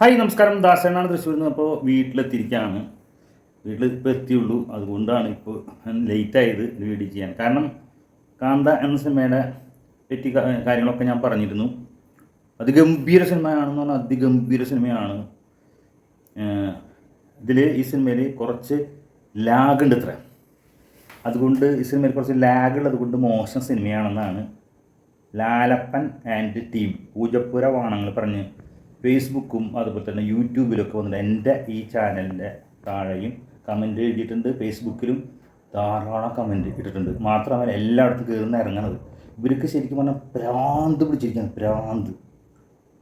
Hi നമസ്കാരം. ദാസനാണ് തൃശ്ശൂരിൽ നിന്ന് അപ്പോൾ വീട്ടിലെത്തിയിരിക്കുകയാണ്. വീട്ടിൽ ഇപ്പോൾ എത്തിയുള്ളൂ. അതുകൊണ്ടാണ് ഇപ്പോൾ ലേറ്റായത് വീഡിയോ ചെയ്യാൻ. കാരണം കാന്ത എന്ന സിനിമയുടെ പറ്റി കാര്യങ്ങളൊക്കെ ഞാൻ പറഞ്ഞിരുന്നു. അതിഗംഭീര സിനിമയാണെന്ന് പറഞ്ഞാൽ അതിഗംഭീര സിനിമയാണ്. ഇതിൽ ഈ സിനിമയിൽ കുറച്ച് ലാഗ് ഉണ്ട് ഇത്ര. അതുകൊണ്ട് ഈ സിനിമയിൽ കുറച്ച് ലാഗ് ഉള്ളത് കൊണ്ട് മോശം സിനിമയാണെന്നാണ് ലാലപ്പൻ ആൻഡ് ടീം പൂജപ്പുര വാണങ്ങൾ പറഞ്ഞ് ഫേസ്ബുക്കും അതുപോലെ തന്നെ യൂട്യൂബിലൊക്കെ വന്നിട്ട് എന്റെ ഈ ചാനലിന്റെ താഴെയും കമന്റ് എഴുതിയിട്ടുണ്ട്. ഫേസ്ബുക്കിലും ധാരാളം കമന്റ് ഇട്ടിട്ടുണ്ട്. മാത്രമല്ല എല്ലായിടത്തും കയറുന്ന ഇറങ്ങണത്. ഇവർക്ക് ശരിക്കും പറഞ്ഞാൽ പ്രാന്ത് പിടിച്ചിരിക്കുകയാണ്. പ്രാന്ത്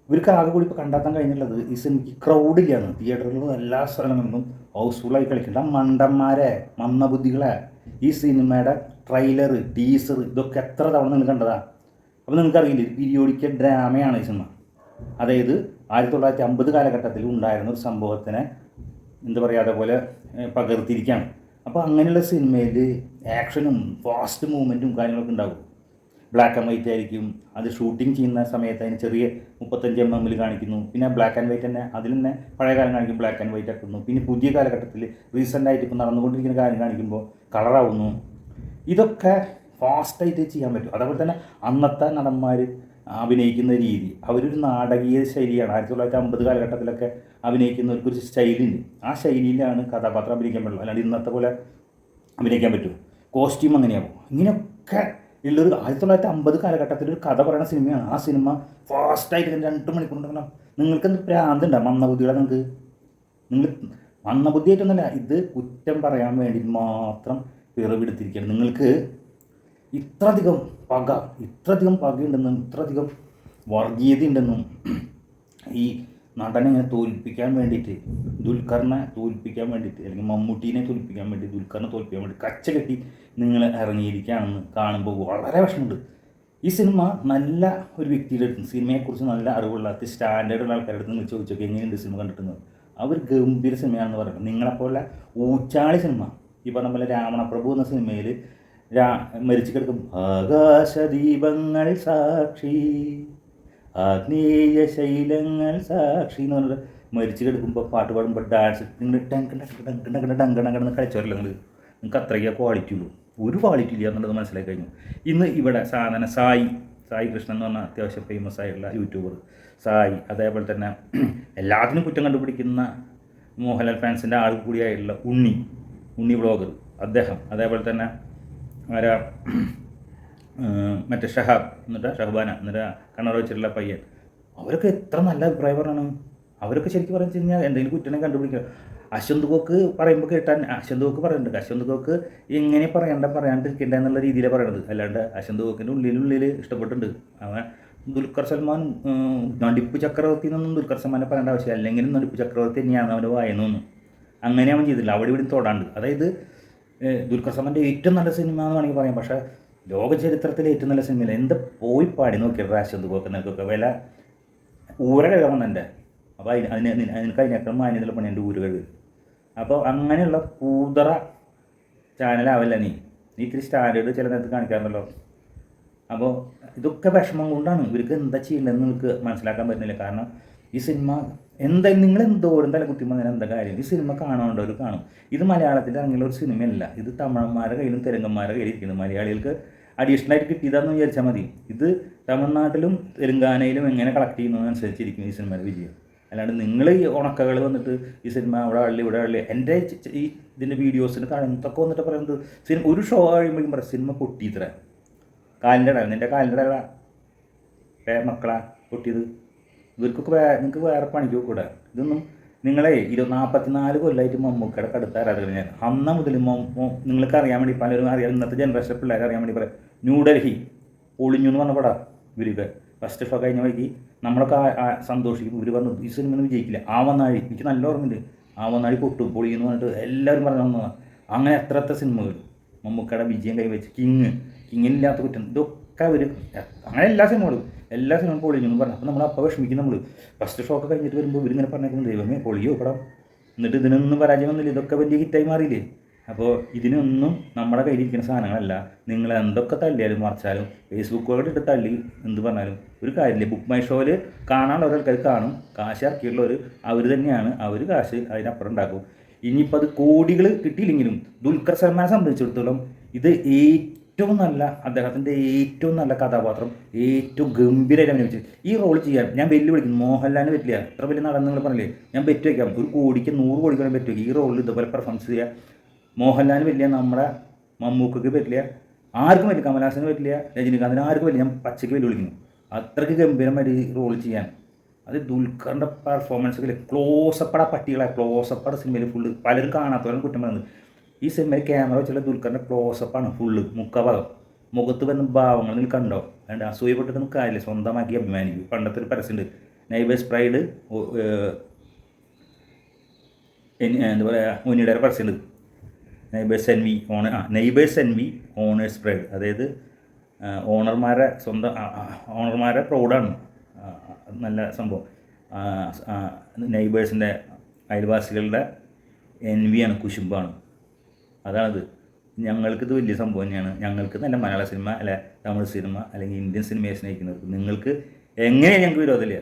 ഇവർക്ക് ആകെ കൂടി ഇപ്പോൾ കണ്ടെത്താൻ കഴിഞ്ഞുള്ളത് ഈ സിനിമയ്ക്ക് ക്രൗഡില്ലാന്ന് തിയേറ്ററിലും എല്ലാ സ്ഥലങ്ങളിലും ഹൗസ്ഫുള്ളായി കളിക്കേണ്ട മണ്ടന്മാരെ മന്ദബുദ്ധികളെ. ഈ സിനിമയുടെ ട്രെയിലർ ടീസർ ഇതൊക്കെ എത്ര തവണ നിങ്ങൾ കണ്ടതാണ് അപ്പോൾ നിങ്ങൾക്കറിയില്ല ഇത് പീരിയോഡിക്കൽ ഡ്രാമയാണ് ഈ സിനിമ അതായത് ആയിരത്തി തൊള്ളായിരത്തി അമ്പത് കാലഘട്ടത്തിൽ ഉണ്ടായിരുന്ന ഒരു സംഭവത്തിനെ എന്താ പറയുക അതേപോലെ പകർത്തിയിരിക്കുകയാണ് അപ്പോൾ അങ്ങനെയുള്ള സിനിമയിൽ ആക്ഷനും ഫാസ്റ്റ് മൂവ്മെന്റും കാര്യങ്ങളൊക്കെ ഉണ്ടാകും. ബ്ലാക്ക് ആൻഡ് വൈറ്റ് ആയിരിക്കും. അത് ഷൂട്ടിംഗ് ചെയ്യുന്ന സമയത്ത് അതിന് ചെറിയ മുപ്പത്തഞ്ച് എം എമ്മിൽ കാണിക്കുന്നു. പിന്നെ ബ്ലാക്ക് ആൻഡ് വൈറ്റ് തന്നെ അതിൽ തന്നെ പഴയ കാലം കാണിക്കും ബ്ലാക്ക് ആൻഡ് വൈറ്റ് ആക്കുന്നു. പിന്നെ പുതിയ കാലഘട്ടത്തിൽ റീസെന്റ് ആയിട്ട് ഇപ്പോൾ നടന്നുകൊണ്ടിരിക്കുന്ന കാര്യം കാണിക്കുമ്പോൾ കളറാവുന്നു ഇതൊക്കെ ഫാസ്റ്റായിട്ട് ചെയ്യാൻ പറ്റും. അതേപോലെ തന്നെ അന്നത്തെ നടന്മാർ അഭിനയിക്കുന്ന രീതി. അവരൊരു നാടകീയ ശൈലിയാണ്. ആയിരത്തി തൊള്ളായിരത്തി അമ്പത് കാലഘട്ടത്തിലൊക്കെ അഭിനയിക്കുന്ന ഒരു ശൈലിയുണ്ട്. ആ ശൈലിയിലാണ് കഥാപാത്രം അഭിനയിക്കാൻ പറ്റുള്ളൂ അല്ലാണ്ട് ഇന്നത്തെ പോലെ അഭിനയിക്കാൻ പറ്റും. കോസ്റ്റ്യൂം അങ്ങനെയാവും ഇങ്ങനെയൊക്കെ ഉള്ളൊരു ആയിരത്തി തൊള്ളായിരത്തി അമ്പത് കാലഘട്ടത്തിൽ ഒരു കഥ പറയുന്ന സിനിമയാണ്. ആ സിനിമ ഫാസ്റ്റായിട്ട് ഇതിന് രണ്ട് മണിക്കൂർ ഉണ്ടെങ്കിൽ നിങ്ങൾക്ക് പ്രാന്തുണ്ടോ മന്ദബുദ്ധിയുടെ നിങ്ങൾക്ക്? നിങ്ങൾ മന്ദബുദ്ധിയായിട്ടൊന്നുമല്ല ഇത് കുറ്റം പറയാൻ വേണ്ടി മാത്രം പിറവെടുത്തിരിക്കുകയാണ്. നിങ്ങൾക്ക് ഇത്രയധികം പക ഇത്രയധികം പകയുണ്ടെന്നും ഇത്രയധികം വർഗീയത ഉണ്ടെന്നും ഈ നടനെ തോൽപ്പിക്കാൻ വേണ്ടിയിട്ട് ദുൽഖറിനെ തോൽപ്പിക്കാൻ വേണ്ടിയിട്ട് അല്ലെങ്കിൽ മമ്മൂട്ടീനെ തോൽപ്പിക്കാൻ വേണ്ടി ദുൽഖറിനെ തോൽപ്പിക്കാൻ വേണ്ടി കച്ച കെട്ടി നിങ്ങൾ ഇറങ്ങിയിരിക്കുകയാണെന്ന് കാണുമ്പോൾ വളരെ വിഷമമുണ്ട്. ഈ സിനിമ നല്ല ഒരു വ്യക്തിയുടെ അടുത്ത് സിനിമയെക്കുറിച്ച് നല്ല അറിവുള്ള അതി സ്റ്റാൻഡേർഡുള്ള ആൾക്കാരുടെ അടുത്ത് നിങ്ങൾ ചോദിച്ചൊക്കെ എങ്ങനെയുണ്ട് സിനിമ കണ്ടിട്ടുള്ളത്? അവർ ഗംഭീര സിനിമയാണെന്ന് പറയുന്നത്. നിങ്ങളെപ്പോലെ ഊച്ചാളി സിനിമ. ഈ പറഞ്ഞ പോലെ രാവണപ്രഭു എന്ന സിനിമയിൽ മരിച്ചു കിടക്കും ആകാശദീപങ്ങൾ സാക്ഷി. ആഗ്നേയ ശൈലങ്ങൾ സാക്ഷി എന്ന് പറഞ്ഞത് മരിച്ചു കിടക്കുമ്പോൾ പാട്ട് പാടുമ്പോൾ ഡാൻസ് നിങ്ങൾ ടങ്ക് ടങ്ക് ടങ്ക് ടങ്ക് ടങ്ക് ടങ്ക് എന്ന് കളിച്ചവരല്ല നിങ്ങൾ നിങ്ങൾക്ക് അത്രയ്ക്ക് ക്വാളിറ്റി ഉള്ളൂ. ഒരു ക്വാളിറ്റി ഇല്ല എന്നുള്ളത് മനസ്സിലാക്കി കഴിഞ്ഞു. ഇന്ന് ഇവിടെ സാധന സായി സായി കൃഷ്ണൻ എന്ന് പറഞ്ഞാൽ അത്യാവശ്യം ഫേമസ് ആയിട്ടുള്ള യൂട്യൂബർ സായി അതേപോലെ തന്നെ എല്ലാത്തിനും കുറ്റം കണ്ടുപിടിക്കുന്ന മോഹൻലാൽ ഫാൻസിന്റെ ആൾ കൂടിയായിട്ടുള്ള ഉണ്ണി ഉണ്ണി ബ്ലോഗർ അദ്ദേഹം. അതേപോലെ തന്നെ ആരാ? മറ്റേ ഷഹാബ് എന്നിട്ട് ഷഹബാന എന്നിട്ട് കണ്ണറ വെച്ചിട്ടുള്ള പയ്യൻ. അവരൊക്കെ എത്ര നല്ല അഭിപ്രായം പറയണം അവരൊക്കെ ശരിക്കും പറഞ്ഞു കഴിഞ്ഞാൽ എന്തെങ്കിലും കുറ്റനെ കണ്ടുപിടിക്കുക അശ്വന്ത് കോക്ക് പറയുമ്പോൾ കേട്ടാൻ അശ്വന്ത് കോക്ക് പറയുന്നുണ്ട് അശ്വന്ത് കോക്ക് എങ്ങനെ പറയണ്ട പറയാണ്ടിരിക്കണ്ട എന്നുള്ള രീതിയിലാണ് പറയണത്. അല്ലാണ്ട് അശ്വന്ത് കോക്കിന്റെ ഉള്ളിലുള്ളിൽ ഇഷ്ടപ്പെട്ടിട്ടുണ്ട്. അവൻ ദുൽഖർ സൽമാൻ നടിപ്പ് ചക്രവർത്തി എന്നൊന്നും ദുൽഖർ സൽമാനെ പറയേണ്ട ആവശ്യമില്ല. അല്ലെങ്കിലും നടിപ്പ് ചക്രവർത്തി തന്നെയാണ് അവന്റെ വായനൊന്നും അങ്ങനെ അവൻ ചെയ്തില്ല അവിടെ ഇവിടെ തൊടാണ്ട്. അതായത് ദുൽഖർ സൽമാന്റെ ഏറ്റവും നല്ല സിനിമ എന്ന് വേണമെങ്കിൽ പറയാം. പക്ഷേ ലോക ചരിത്രത്തിലെ ഏറ്റവും നല്ല സിനിമയില്ല. എന്ത് പോയി പാടി നോക്കി നോക്കിയത് അശ്വന്ത് നിനക്കൊക്കെ വില ഊര കഴുകാൻ എന്റെ അപ്പോൾ അതിന് അതിന് നിന- നിനക്ക് അതിനേക്കാൾ മാന്യതയുള്ള പണി എന്റെ ഊര് കഴുകുക അപ്പോൾ അങ്ങനെയുള്ള കൂതറ ചാനലാവല്ല നീ. നീ ഇത്തിരി സ്റ്റാൻഡേർഡ് ചില നേരത്ത് കാണിക്കാറുണ്ടല്ലോ അപ്പോൾ ഇതൊക്കെ വിഷമം കൊണ്ടാണ് ഇവർക്ക് എന്താ ചെയ്യേണ്ടതെന്ന് നിങ്ങൾക്ക് മനസ്സിലാക്കാൻ പറ്റുന്നില്ല. കാരണം ഈ സിനിമ എന്തായാലും നിങ്ങൾ എന്തോരം തല കുത്തി വന്നാൽ എന്താ കാര്യം? ഈ സിനിമ കാണാണ്ടവർ കാണും. ഇത് മലയാളത്തിൽ അങ്ങനെ ഒരു സിനിമയല്ല. ഇത് തമിഴന്മാരുടെ കയ്യിലും തെലുങ്കന്മാരുടെ കയ്യിൽ ഇരിക്കുന്നത് മലയാളികൾക്ക് അഡീഷണൽ ആയിട്ട് കിട്ടിയതാണെന്ന് വിചാരിച്ചാൽ മതി. ഇത് തമിഴ്നാട്ടിലും തെലുങ്കാനയിലും എങ്ങനെ കളക്ട് ചെയ്യുന്നതനുസരിച്ചിരിക്കും ഈ സിനിമയുടെ വിജയം. അല്ലാണ്ട് നിങ്ങൾ ഈ ഉണക്കകൾ വന്നിട്ട് ഈ സിനിമ അവിടെ അള്ളി ഇവിടെ അള്ളി എന്റെ ഈ ഇതിന്റെ വീഡിയോസിന് താഴെ വന്നിട്ട് പറയുന്നത് സിനിമ ഒരു ഷോ കഴിയുമ്പോഴേക്കും പറയാം സിനിമ പൊട്ടിയിത്ര. കാലിന്റെ ഇട നിന്റെ കാലിന്റെ ഇട വേ മക്കളാ പൊട്ടിയത്. ഇവർക്കൊക്കെ വേ നിങ്ങൾക്ക് വേറെ പണിക്ക് കൂടെ ഇതൊന്നും നിങ്ങളെ ഇരുപത് നാൽപ്പത്തിനാല് കൊല്ലമായിട്ട് മമ്മൂക്കയുടെ കടുത്ത ആരാധകർ ഞാൻ. അന്ന മുതൽ നിങ്ങൾക്ക് അറിയാൻ വേണ്ടി പലരും അറിയാം. ഇന്നത്തെ ജനറേഷൻ പിള്ളേരെ അറിയാൻ വേണ്ടി പറയാം. ന്യൂഡൽഹി ഒളിഞ്ഞു എന്ന് പറഞ്ഞ പടാ ഇവർക്ക് ഫസ്റ്റ് ഷോ കഴിഞ്ഞ വഴിക്ക് നമ്മളൊക്കെ ആ- ആ സന്തോഷിക്കും ഇവർ പറഞ്ഞു ഈ സിനിമ വിജയിക്കില്ല. ആവനാഴി എനിക്ക് നല്ല ഓർമ്മയുണ്ട്. ആവനാഴി പൊട്ടും പൊളി എന്ന് പറഞ്ഞിട്ട് എല്ലാവരും പറഞ്ഞു വന്നതാണ് അങ്ങനെ എത്ര എത്ര സിനിമകൾ മമ്മൂക്കയുടെ വിജയം കൈവച്ച് കിങ് കിങ്ങിനില്ലാത്ത കുറ്റം. ഇതൊക്കെ അവർ അങ്ങനെ എല്ലാ സിനിമകളും എല്ലാ സിനിമയും പൊളിക്കുന്നു പറഞ്ഞു. അപ്പോൾ നമ്മൾ അപ്പോൾ വിഷമിക്കും നമ്മൾ ഫസ്റ്റ് ഷോക്ക് കഴിഞ്ഞിട്ട് വരുമ്പോൾ ഇവരിങ്ങനെ പറഞ്ഞേക്കുന്നത് ദൈവമേ പൊളിയോ പടം. എന്നിട്ട് ഇതിനൊന്നും പരാജയം വന്നില്ല ഇതൊക്കെ വലിയ ഹിറ്റായി മാറിയില്ലേ? അപ്പോൾ ഇതിനൊന്നും നമ്മുടെ കയ്യിലിരിക്കുന്ന സാധനങ്ങളല്ല. നിങ്ങൾ എന്തൊക്കെ തള്ളിയാലും മറിച്ചാലും ഫേസ്ബുക്കുകളുടെ ഇട്ട് തള്ളി എന്ത് പറഞ്ഞാലും ഒരു കാര്യമില്ല. ബുക്ക് മൈ ഷോയിൽ കാണാനുള്ള ആൾക്കാർ കാണും. കാശ് ഇറക്കിയുള്ളവർ അവർ തന്നെയാണ്. അവർ കാശ് അതിനപ്പുറം ഉണ്ടാക്കും. ഇനിയിപ്പോൾ അത് കോടികൾ കിട്ടിയില്ലെങ്കിലും ദുൽഖർ സൽമാനെ സംബന്ധിച്ചിടത്തോളം ഇത് ഏറ്റവും നല്ല അദ്ദേഹത്തിന്റെ ഏറ്റവും നല്ല കഥാപാത്രം ഏറ്റവും ഗംഭീരമായിട്ട് അഭിനയിച്ചു ഈ റോൾ ചെയ്യാൻ ഞാൻ വെല്ലുവിളിക്കുന്നു. മോഹൻലാലിന് പറ്റില്ല. എത്ര വലിയ നടൻ നിങ്ങൾ പറഞ്ഞില്ലേ? ഞാൻ ബെറ്റ് വയ്ക്കാം ഒരു കോടിക്ക് നൂറ് കോടിക്ക് വേണം വയ്ക്കാം ഈ റോളിൽ ഇതുപോലെ പെർഫോമൻസ് ചെയ്യുക മോഹൻലാലിന് പറ്റില്ല. നമ്മുടെ മമ്മൂക്കക്ക് പറ്റില്ല. ആർക്കും പറ്റില്ല. കമലഹാസന് പറ്റില്ല. രജനീകാന്തിന് ആർക്കും പറ്റില്ല. ഞാൻ പച്ചയ്ക്ക് വെല്ലുവിളിക്കുന്നു. അത്രയ്ക്ക് ഗംഭീരമായിട്ട് ഈ റോൾ ചെയ്യാൻ. അത് ദുൽഖറിന്റെ പെർഫോമൻസ് ക്ലോസപ്പട പട്ടികളെ ക്ലോസപ്പട സിനിമയിൽ ഫുള്ള് പലരും കാണാത്തവരും കുറ്റം പറയുന്നത്. ഈ സിനിമയിൽ ക്യാമറ വെച്ചുള്ള ദുൽഖറിന്റെ ക്ലോസപ്പാണ് ഫുള്ള് മുക്കഭാഗം മുഖത്ത് വരുന്ന ഭാവങ്ങൾ നിങ്ങൾ കണ്ടോ? വേണ്ട അസൂയപ്പെട്ടിട്ടൊന്നും കാര്യമില്ല. സ്വന്തമാക്കി അഭിമാനിക്കും. പണ്ടത്തെ ഒരു പരസ്യമുണ്ട്. നൈബേഴ്സ് പ്രൈഡ് എന്താ പറയുക മുന്നിയുടെ പരസ്യമുണ്ട്. നൈബേഴ്സ് എൻ വി ഓണർ ആ neighbours envy owners pride അതായത് ഓണർമാരെ സ്വന്തം ഓണർമാരെ പ്രൗഡാണ് നല്ല സംഭവം. നൈബേഴ്സിന്റെ അയൽവാസികളുടെ എൻ വി ആണ് കുശുമ്പാണ്. അതാണത്. ഇത് വലിയ സംഭവം തന്നെയാണ്. ഞങ്ങൾക്ക് നല്ല മലയാള സിനിമ അല്ലെ തമിഴ് സിനിമ അല്ലെങ്കിൽ ഇന്ത്യൻ സിനിമയെ സ്നേഹിക്കുന്നവർക്ക് നിങ്ങൾക്ക് എങ്ങനെയാണ് ഞങ്ങൾക്ക് വിരോധമില്ല?